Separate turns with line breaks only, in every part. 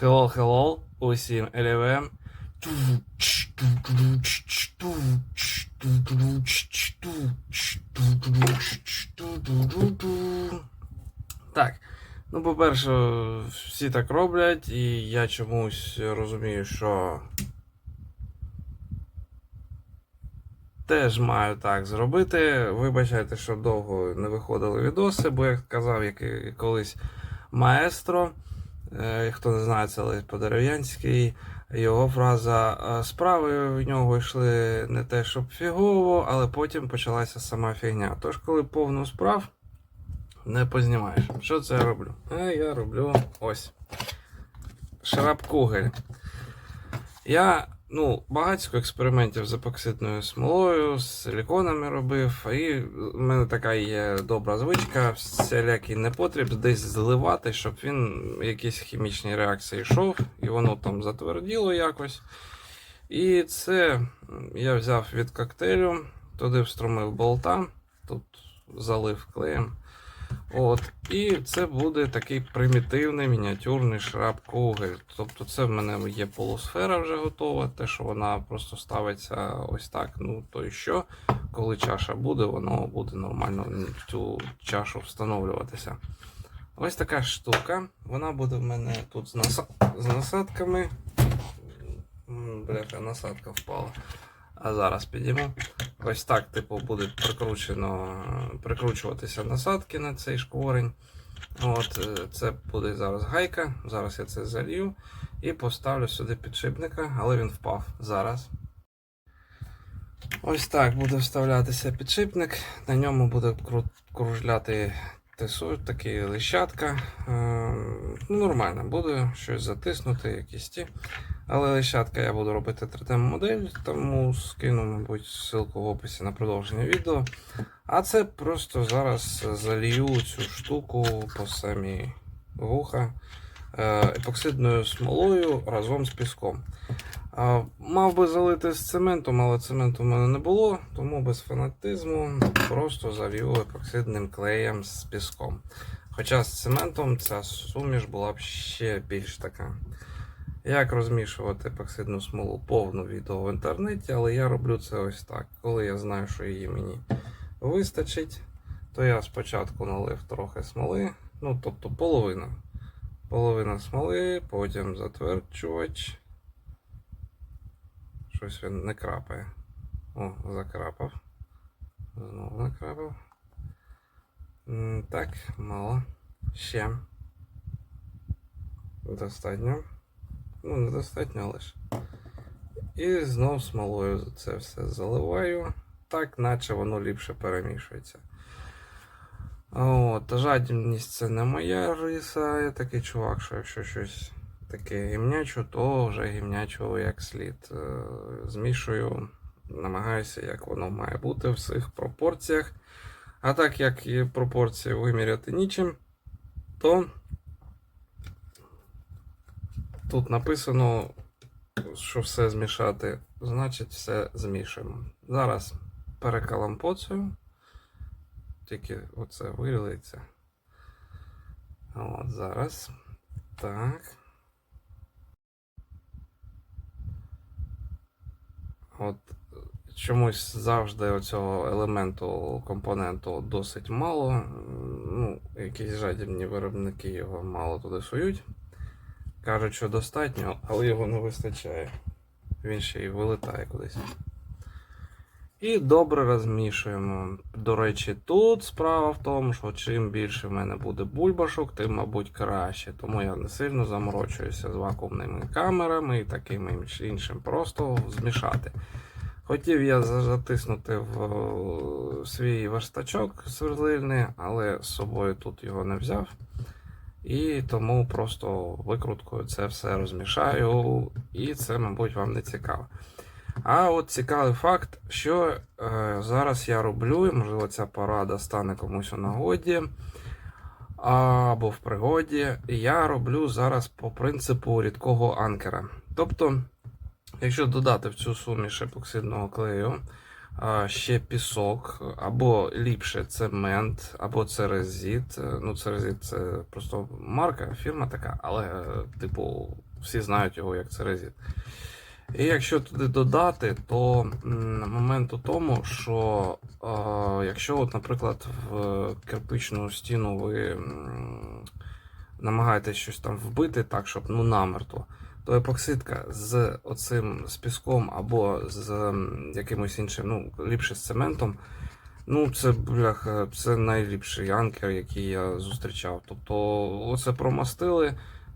Hello, hello, усім LVM. Так, ну, по-перше, всі так роблять, і я чомусь розумію, що теж маю так зробити. Вибачайте, що довго не виходили відоси, бо як казав як колись маестро, хто не знає, це Лесь Подерев'янський, його фраза е, справи в нього йшли не те, щоб фігово, але потім почалася сама фігня. Тож, коли повну справ, не познімаєш. Що це я роблю? А я роблю ось. Шрапкугель. Я ну, багатько експериментів з епоксидною смолою, з силіконами робив, і в мене така є добра звичка, всілякий непотріб десь зливати, щоб він якісь хімічні реакції йшов, і воно там затверділо якось. І це я взяв від коктейлю, туди встромив болта, тут залив клеєм. От, і це буде такий примітивний мініатюрний шраб кугель. Тобто це в мене є полусфера вже готова, те, що вона просто ставиться ось так. Ну то і що, коли чаша буде, воно буде нормально в цю чашу встановлюватися. Ось така штука. Вона буде в мене тут з, наса... з насадками. Бляха, насадка впала. А зараз підійму. Ось так, типу, буде прикручено, прикручуватися насадки на цей шкворень. От, е, це буде зараз гайка. Зараз я це залью і поставлю сюди підшипника, але він впав зараз. Ось так буде вставлятися підшипник. На ньому буде кружляти тесу, такий лищатка. Е, Ну, нормально, буде щось затиснути, якісь ті. Але лищатка я буду робити 3D-модель, тому скину, мабуть, ссылку в описі на продовження відео. А це просто зараз залью цю штуку по самі вуха е, епоксидною смолою разом з піском. Мав би залити з цементом, але цементу в мене не було, тому без фанатизму просто залью епоксидним клеєм з піском. Хоча з цементом ця суміш була б ще більш така. Як розмішувати епоксидну смолу повну відео в інтернеті, але я роблю це ось так. Коли я знаю, що її мені вистачить, то я спочатку налив трохи смоли, ну тобто половину. Половина смоли, потім затверджувач. Щось він не крапає. О, закрапав. Знову накрапав. Так, мало. Ще. Достатньо. Ну, недостатньо, але ж. І знов смолою це все заливаю. Так, наче воно ліпше перемішується. От, жадібність це не моя риса. Я такий чувак, що якщо щось таке гімнячу, то вже гімнячу як слід. Е, Змішую, намагаюся, як воно має бути в всіх пропорціях. А так як і пропорції виміряти нічим, то тут написано, що все змішати, значить все змішуємо. Зараз перекалампоцію. Тільки оце вилиться. От зараз. Так. От чомусь завжди оцього елементу, компоненту досить мало. Ну, якісь жадібні виробники його мало туди сують. Кажуть, що достатньо, але його не вистачає. Він ще й вилетає кудись. І добре розмішуємо. До речі, тут справа в тому, що чим більше в мене буде бульбашок, тим, мабуть, краще. Тому я не сильно заморочуюся з вакуумними камерами і таким іншим. Просто змішати. Хотів я затиснути в е, свій верстачок сверлильний, але з собою тут його не взяв. І тому просто викруткою це все розмішаю, і це, мабуть, вам не цікаво. А от цікавий факт, що е, зараз я роблю, і можливо ця порада стане комусь у нагоді або в пригоді. Я роблю зараз по принципу рідкого анкера. Тобто, якщо додати в цю суміш епоксидного клею ще пісок, або ліпше цемент, або церезит. Е, Ну, церезит це просто марка, фірма така, але, е, типу, всі знають його як церезіт. І якщо туди додати, то момент у тому, що якщо, от, наприклад, в кирпичну стіну ви намагаєтесь щось там вбити так, щоб ну намертво, то епоксидка з оцим з піском або з якимось іншим, ну, ліпше з цементом, ну, це бляха, це найліпший анкер, який я зустрічав. Тобто, оце промастили.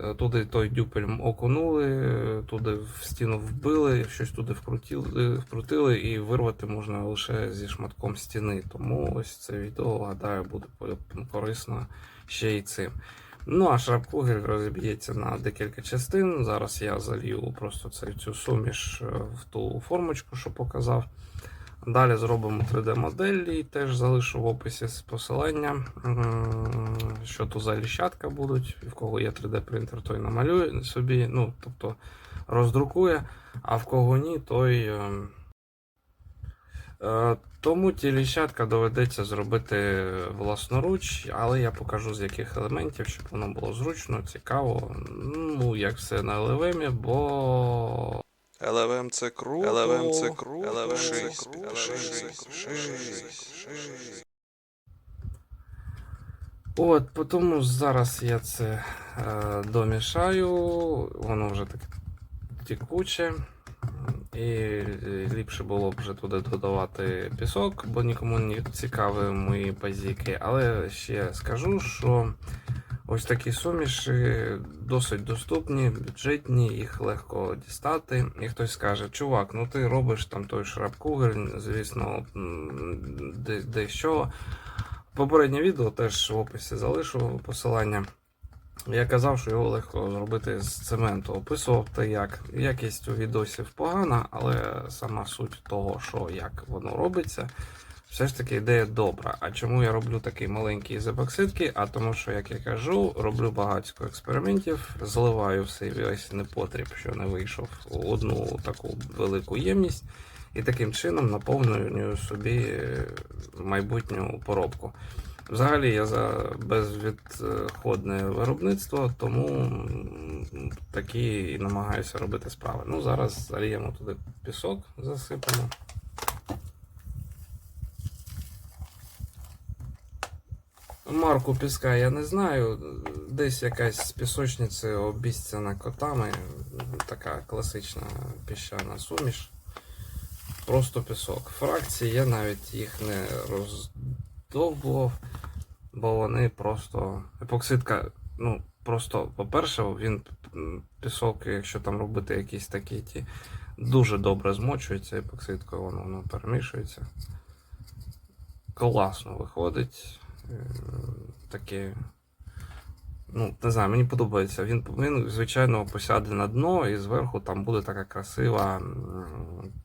Е, Туди той дюпель окунули, е, туди в стіну вбили, щось туди вкрутили, вкрутили і вирвати можна лише зі шматком стіни. Тому ось це відео, гадаю, буде корисно ще й цим. Ну а шрапкугель розіб'ється на декілька частин. Зараз я залью просто цю суміш е, в ту формочку, що показав. Далі зробимо 3D-моделі, і теж залишу в описі посилання, що то за ліщатка будуть. В кого є 3D-принтер, той намалює собі, ну, тобто роздрукує, а в кого ні, той. ем, е, Тому ті ліщатка доведеться зробити власноруч, але я покажу з яких елементів, щоб воно було зручно, цікаво. Ну, як все на LVM, бо
LVM це круто.
LVM це круто.
LVM це круто.
От, тому зараз я це е, домішаю, воно вже таке тікуче. І ліпше було б вже туди додавати пісок, бо нікому не цікаві мої базіки. Але ще скажу, що ось такі суміші досить доступні, бюджетні, їх легко дістати. І хтось скаже, чувак, ну ти робиш там той шрапкугель, звісно, дещо. Попереднє відео теж в описі залишу посилання. Я казав, що його легко зробити з цементу. Описував те, як. Якість у відосів погана, але сама суть того, що як воно робиться, все ж таки ідея добра. А чому я роблю такий маленький з? А тому, що, як я кажу, роблю багатько експериментів, зливаю все весь непотріб, що не вийшов у одну таку велику ємність. І таким чином наповнюю собі майбутню поробку. Взагалі я за безвідходне виробництво, тому такі і намагаюся робити справи. Ну, зараз заліємо туди пісок, засипемо. Марку піска я не знаю. Десь якась з пісочниці обіцяна котами. Така класична піщана суміш. Просто пісок. Фракції я навіть їх не роздовбував, бо вони просто. Епоксидка, ну, просто, по-перше, він пісок, якщо там робити якісь такі ті, дуже добре змочується епоксидкою, воно, воно перемішується. Класно виходить. Е, Таке. Ну, не знаю, мені подобається. Він, він, звичайно, посяде на дно, і зверху там буде така красива,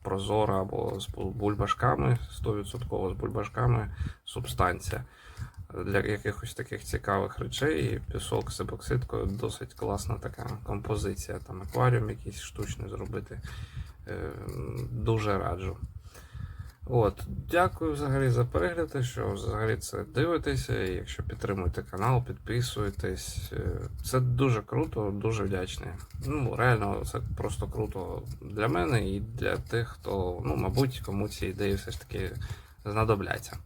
прозора або з бульбашками, 100% з бульбашками субстанція. Для якихось таких цікавих речей і пісок з епоксидкою досить класна така композиція. Там акваріум якийсь штучний зробити. Е, Дуже раджу. От, дякую взагалі за перегляд, що взагалі це дивитеся. І Якщо підтримуєте канал, підписуєтесь. Е, Це дуже круто, дуже вдячний. Ну, реально, це просто круто для мене і для тих, хто, ну, мабуть, кому ці ідеї все ж таки знадобляться.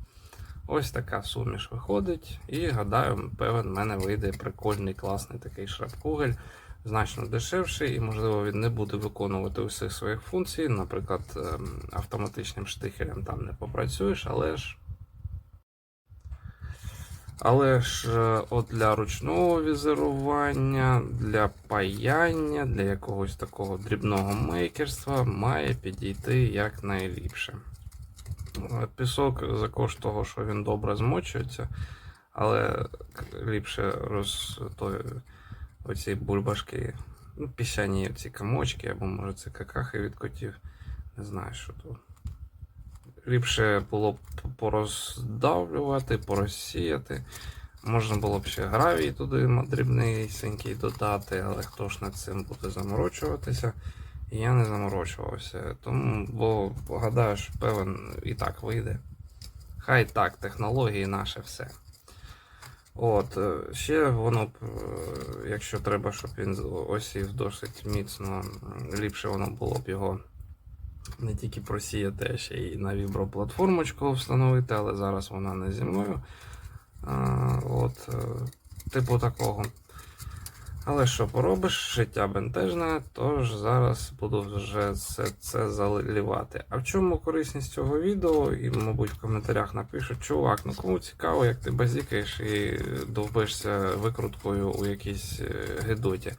Ось така суміш виходить, і гадаю, певен, в мене вийде прикольний, класний такий шрапкугель, значно дешевший, і, можливо, він не буде виконувати усіх своїх функцій. Наприклад, ем, автоматичним штихелем там не попрацюєш, але ж. Але ж е, от для ручного візерування, для паяння, для якогось такого дрібного мейкерства має підійти якнайліпше. Е, Пісок за кошт того, що він добре змочується, але ліпше роз той, оці бульбашки, ну, піщані ці комочки, або може це какахи від котів. Не знаю, що тут. Ліпше було б пороздавлювати, порозсіяти. Можна було б ще гравій туди дрібнисенький додати, але хто ж над цим буде заморочуватися? І я не заморочувався. Тому, бо гадаю, що певен і так вийде. Хай так, технології наше все. От, е, ще воно б, е, якщо треба, щоб він осів досить міцно, ліпше воно було б його не тільки просіяти, а ще й на віброплатформочку встановити, але зараз вона не зі мною. От, е, типу такого. Але що поробиш, життя бентежне, тож зараз буду вже все це заливати. А в чому корисність цього відео? І, мабуть, в коментарях напишуть, чувак, ну кому цікаво, як ти базікаєш і довбишся викруткою у якійсь е, гедоті.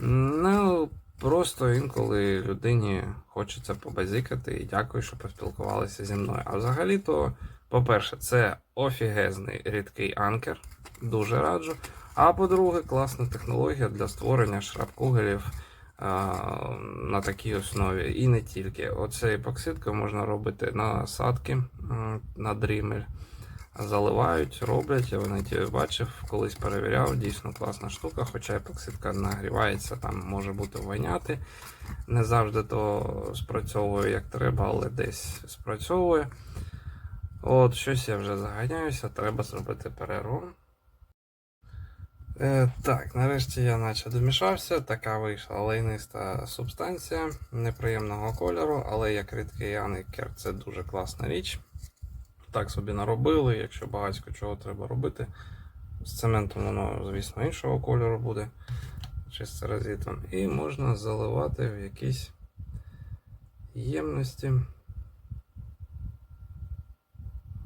Ну, просто інколи людині хочеться побазікати і дякую, що поспілкувалися зі мною. А взагалі-то, по-перше, це офігезний рідкий анкер. Дуже раджу. А по-друге, класна технологія для створення шрапкугелів на такій основі. І не тільки. Оце епоксидка можна робити на садки, на дрімель. Заливають, роблять, я неті бачив, колись перевіряв, дійсно класна штука, хоча епоксидка нагрівається, там може бути воняти. Не завжди то спрацьовує як треба, але десь спрацьовує. От, щось я вже заганяюся, треба зробити перерву. Е, так, нарешті я наче домішався. Така вийшла лейниста субстанція неприємного кольору, але як рідкий аникер це дуже класна річ. Так собі наробили, якщо багатько чого треба робити. З цементом воно, звісно, іншого кольору буде, чи з церазитом. І можна заливати в якісь ємності.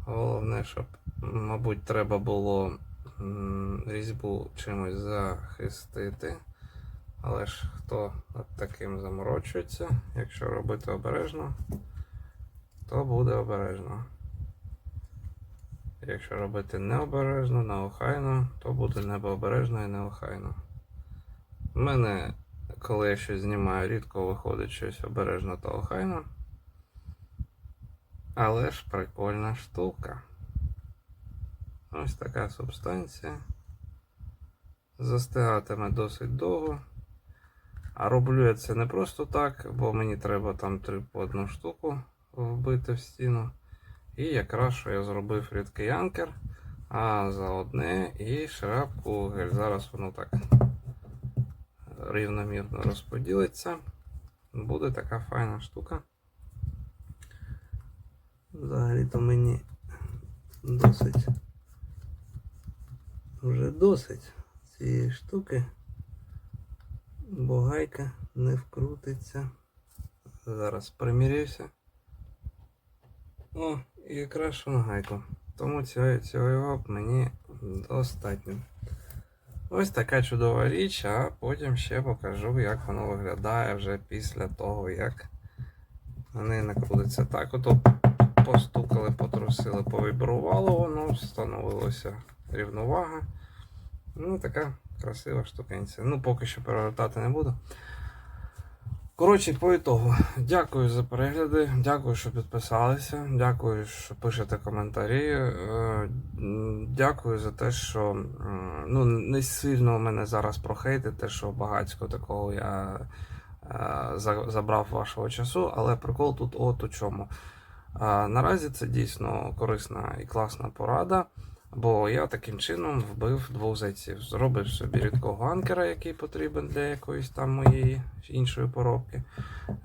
Головне, щоб, мабуть, треба було різьбу чимось захистити. Але ж хто над таким заморочується, якщо робити обережно, то буде обережно. Якщо робити необережно, неохайно, то буде необережно і неохайно. У мене, коли я щось знімаю, рідко виходить щось обережно та охайно. Але ж прикольна штука. Ось така субстанція. Застигатиме досить довго. А роблю я це не просто так, бо мені треба там три по одну штуку вбити в стіну. І якраз що я зробив рідкий анкер, а за одне і шрапку гель. Зараз воно так рівномірно розподілиться. Буде така файна штука. Взагалі-то мені досить вже досить цієї штуки, бо гайка не вкрутиться. Зараз примірюся. О, і на гайку. Тому цього, цього його мені достатньо. Ось така чудова річ, а потім ще покажу, як воно виглядає вже після того, як вони накрутиться. Так, ото постукали, потрусили, повібрувало воно, встановилося рівновага. Ну, така красива штукенця. Ну, поки що перевертати не буду. Коротше, по ітогу, дякую за перегляди, дякую, що підписалися, дякую, що пишете коментарі. е, Дякую за те, що ну, не сильно мене зараз прохейтите, що багатько такого я е, забрав вашого часу, але прикол тут от у чому. Наразі це дійсно корисна і класна порада, бо я таким чином вбив двох зайців. Зробив собі рідкого анкера, який потрібен для якоїсь там моєї іншої поробки.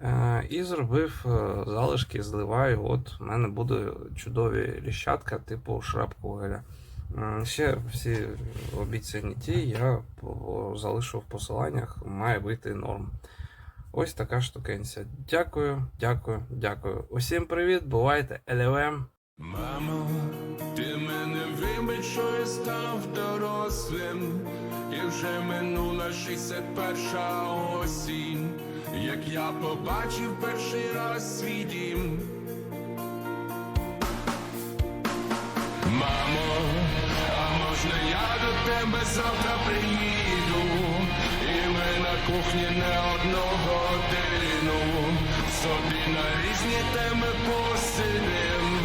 Е, І зробив е, залишки, зливаю. От у мене буде чудові ліщатка типу шрапкугеля. М, Ще всі обіцяні ті я залишу в посиланнях, має вийти норм. Ось така штукенця. Дякую, дякую, дякую. Усім привіт, бувайте, LLM.
Мамо, ти що я став дорослим, і вже минула 61 осінь, як я побачив перший раз свій дім. Мамо, а можна я до тебе завтра приїду, і ми на кухні не одну годину, собі на різні теми посидим.